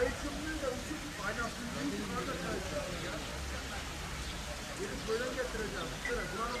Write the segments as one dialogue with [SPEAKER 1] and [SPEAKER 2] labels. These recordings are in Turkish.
[SPEAKER 1] Ayıkımlıyı da uçup paylaşımlıyı yukarıda çalışacağım ya. Gelip böyle getireceğim. Şöyle buranın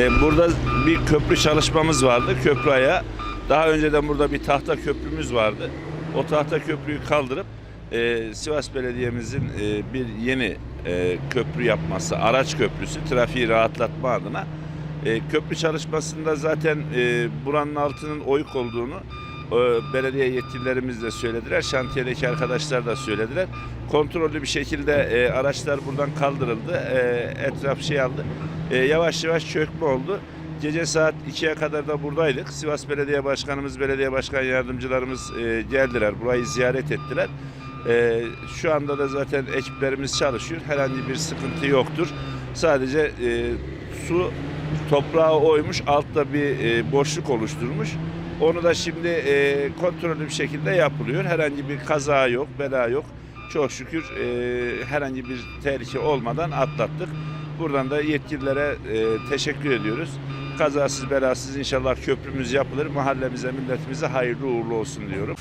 [SPEAKER 2] Ee, burada bir köprü çalışmamız vardı. Köprü. Daha önceden burada bir tahta köprümüz vardı. O tahta köprüyü kaldırıp e, Sivas Belediye'mizin e, bir yeni e, köprü yapması, araç köprüsü, trafiği rahatlatma adına e, köprü çalışmasında zaten e, buranın altının oyuk olduğunu belediye yetkililerimiz de söylediler. Şantiyedeki arkadaşlar da söylediler. Kontrollü bir şekilde e, araçlar buradan kaldırıldı. E, etraf şey aldı. E, yavaş yavaş çökme oldu. Gece saat 2'ye kadar da buradaydık. Sivas Belediye Başkanımız, Belediye Başkan Yardımcılarımız e, geldiler. Burayı ziyaret ettiler. E, şu anda da zaten ekiplerimiz çalışıyor. Herhangi bir sıkıntı yoktur. Sadece e, su toprağa oymuş, altta bir e, boşluk oluşturmuş. Onu da şimdi e, kontrollü bir şekilde yapılıyor. Herhangi bir kaza yok, bela yok. Çok şükür e, herhangi bir tehlike olmadan atlattık. Buradan da yetkililere e, teşekkür ediyoruz. Kazasız belasız inşallah köprümüz yapılır. Mahallemize, milletimize hayırlı uğurlu olsun diyorum.